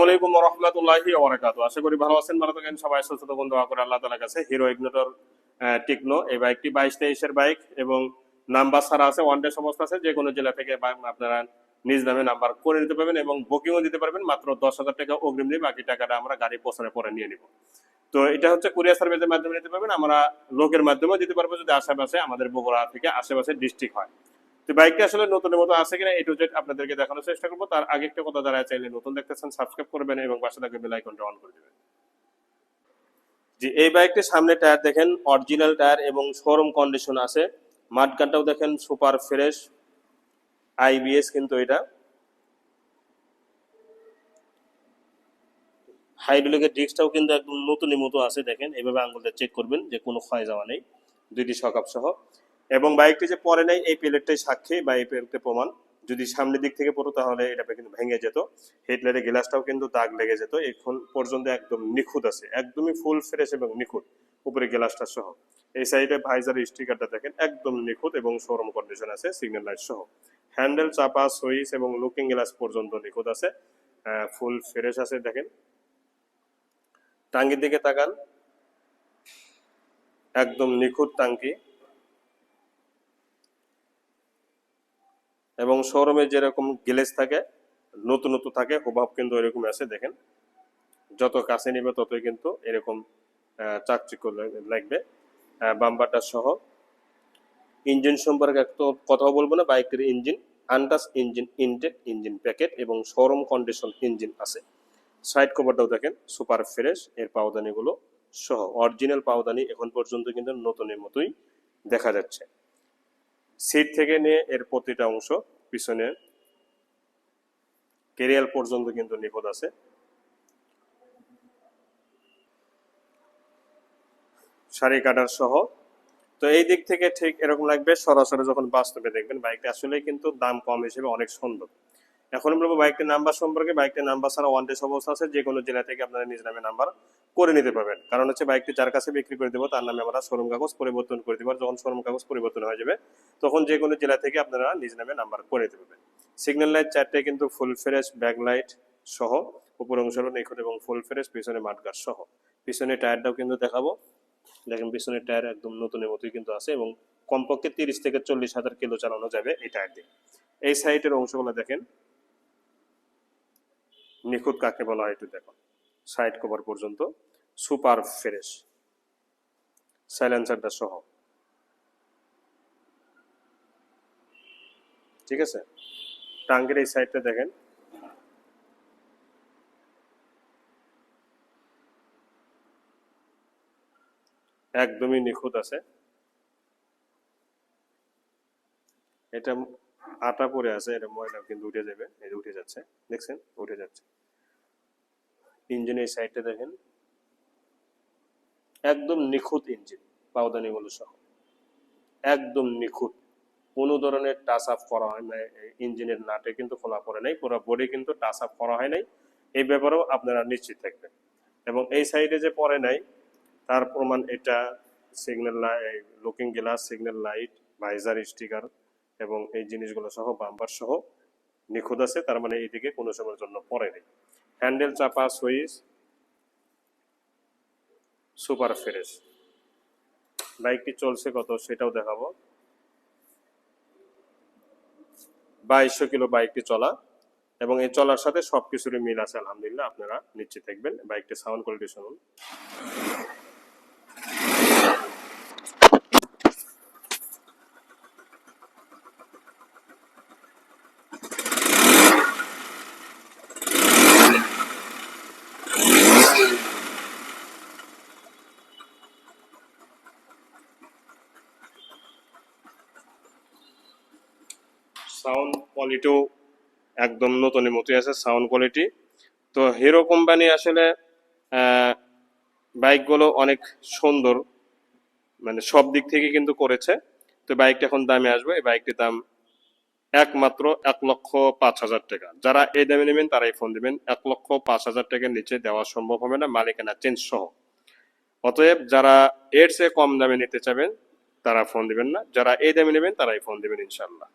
আসসালামাইকুম আশা করি ভালো আছেন থাকেন সবাই দোয়া করে আল্লাহ কাছে। হিরো ইগনোটর টেকনো এই বাইকটি বাইশ তেইশের বাইক এবং নাম্বার আছে ওয়ান ডে সমস্ত আছে যে কোনো জেলা থেকে আপনারা নিজ নামে নাম্বার করে নিতে পারবেন এবং বুকিংও দিতে পারবেন। মাত্র দশ হাজার টাকা অগ্রিম দিয়ে বাকি টাকাটা আমরা গাড়ি পৌঁছানোর পরে নিয়ে নিব। তো এটা হচ্ছে কুরিয়ার সার্ভিসের মাধ্যমে নিতে পারবেন। আমরা লোকের মাধ্যমেও দিতে পারব যদি আশেপাশে আমাদের বগুড়া থেকে আশেপাশে ডিস্ট্রিক্ট হয়। তো বাইকটা আসলে নতুনের মতো আছে কিনা এ টু জেড আপনাদেরকে দেখানোর চেষ্টা করব। তার আগে একটা কথা চাইলে নতুন দেখতেছেন সাবস্ক্রাইব করবেন এবং পাশে থাকবে বেল আইকনটা অন করে দেবেন। এই বাইকটির সামনে টায়ার দেখেন অরিজিনাল টায়ার এবং শোরুম কন্ডিশন আছে। দেখেন সুপার ফ্রেশ আইবিএস কিন্তু এটা। হাইড্রোলিকের ডিস্কটাও কিন্তু একদম নতুনের মতো আছে, দেখেন। এভাবে আঙুলটা চেক করবেন যে কোনো ক্ষয় যাওয়া নেই। দুইটি সকাপ সহ। এবং বাইকটি যে পরে নেই, এই প্লেটটাই সাক্ষী বা এই প্লেটটা প্রমাণ। যদি সামনের দিক থেকে পড়তো তাহলে এটা কিন্তু ভেঙে যেত। হেডলাইটের গ্লাসটাও কিন্তু দাগ লেগে যেত। এখন পর্যন্ত একদম নিখুঁত আছে। একদমই ফুল ফ্রেশ এবং নিখুঁত। উপরে গ্লাসটা সহ। এই সাইডে ভাইজার স্টিকারটা দেখেন, একদম নিখুঁত এবং শোরুম কন্ডিশন আছে সিগন্যাল লাইট সহ। হ্যান্ডেল চাপা সুইচ এবং লুকিং গ্লাস পর্যন্ত নিখুঁত আছে। ফুল ফ্রেশ আছে, দেখেন। টাঙ্গির দিকে তাকান। একদম নিখুঁত টাঙ্কি। এবং শোরুমে যেরকম গ্লেজ থাকে নতুন নতুন থাকে হুবাব কিন্তু এরকম আছে দেখেন। যত কাছে নিবে ততই কিন্তু এরকম আহ, চাকচিক্য লাগবে। বাম্বারটা সহ। ইঞ্জিন সম্পর্কে একটু কথাও বলব না বাইকের ইঞ্জিন আনটাস ইঞ্জিন ইনটেক ইঞ্জিন প্যাকেট এবং শোরুম কন্ডিশন ইঞ্জিন আছে। সাইড কভারটাও দেখেন সুপার ফ্রেশ এর পাওদানিগুলো সহ। অরিজিনাল পাওদানি এখন পর্যন্ত কিন্তু নতুনের মতোই দেখা যাচ্ছে। সিট থেকে নিয়ে এর প্রতিটা অংশ পিছনে কেরিয়াল পর্যন্ত কিন্তু নিখুঁত আছে। শাড়ি কাটার সহ। তো এই দিক থেকে ঠিক এরকম লাগবে। সরাসরি যখন বাস্তবে দেখবেন বাইকটা আসলে কিন্তু দাম কম হিসেবে অনেক সুন্দর। এখন বলব বাইকটির নাম্বার সম্পর্কে, বাইকটির নাম্বার ছাড়া ওয়ান ডেস অবস্থা আছে যে কোনো জেলা থেকে আপনারা নিজ নামে নাম্বার করে নিতে পারবেন। কারণ হচ্ছে বাইকটি যার কাছে বিক্রি করে দেবো, তার নামে আমরা শোরুম কাগজ পরিবর্তন করে দেবো যখন শোরুম কাগজ পরিবর্তন হয়ে যাবে, তখন যে কোনো জেলা থেকে আপনারা নিজ নামে নাম্বার করে নিতে পারবেন। সিগন্যাল লাইট চারটে কিন্তু ফুল ফ্রেশ ব্যাক লাইট সহ, উপর অংশ নিখুঁত এবং ফুল ফ্রেশ পিছনে মাঠগার সহ। পিছনে টায়ারটাও কিন্তু দেখাবো। দেখেন পিছনের টায়ার একদম নতুনের মতোই কিন্তু আছে এবং কমপক্ষে তিরিশ থেকে চল্লিশ হাজার কিলো চালানো যাবে এই টায়ার দিয়ে। এই সাইডের অংশগুলো দেখেন। নিখুঁত কাকে বলা হয়, একটু দেখো। সাইড কভার পর্যন্ত, সুপার ফ্রেশ। সাইলেন্সারটা সহ। ঠিক আছে? টাঙ্গের এই সাইডটা দেখেন। একদমই নিখুঁত আছে। এটা আটা পরে আছে, এটা ময়লা কিন্তু উঠে যাবে, এই যে উঠে যাচ্ছে, দেখছেন? উঠে যাচ্ছে। ইঞ্জিনের সাইডটা দেখেন। একদম নিখুঁত ইঞ্জিন পাওদানিগুলো সহ। একদম নিখুঁত। কোনো ধরনের টাচ আপ করা হয় না ইঞ্জিনের নাটে কিন্তু খোলা পড়ে নাই, পুরো বডি কিন্তু টাচ আপ করা হয় নাই। এই ব্যাপারেও আপনারা নিশ্চিত থাকবেন। এবং এই সাইডে যে পড়ে নাই, তার প্রমাণ এটা signal looking glass signal light visor sticker এবং এই জিনিসগুলো সহ বাম্পার সহ নিখুঁত আছে, তার মানে এইদিকে কোনো সময়ের জন্য পড়ে নেই হ্যান্ডেল চাপা সুইচ সুপার ফ্রেশ বাইকটি চলছে কত সেটাও দেখাবো। বাইশশো কিলো বাইকটি চলা এবং এই চলার সাথে সবকিছুরই মিল আছে, আলহামদুলিল্লাহ, আপনারা নিশ্চিত থাকবেন। বাইকটি সাউন্ড কোয়ালিটি শুনুন। সাউন্ড কোয়ালিটিও একদম নতুনের মতোই আছে সাউন্ড কোয়ালিটি তো হিরো কোম্পানি আসলে বাইকগুলো অনেক সুন্দর মানে সব দিক থেকে কিন্তু করেছে। তো বাইকটা এখন দামে আসবে, এই বাইকটির দাম একমাত্র এক লক্ষ পাঁচ হাজার টাকা। যারা এই দামে নেবেন তারাই ফোন দিবেন। এক লক্ষ পাঁচ হাজার টাকার নিচে দেওয়া সম্ভব হবে না, মালিকানা চেঞ্জ সহ। অতএব যারা এর চেয়ে কম দামে নিতে চাবেন, তারা ফোন দিবেন না। যারা এই দামে নেবেন তারাই ফোন দিবেন ইনশাল্লাহ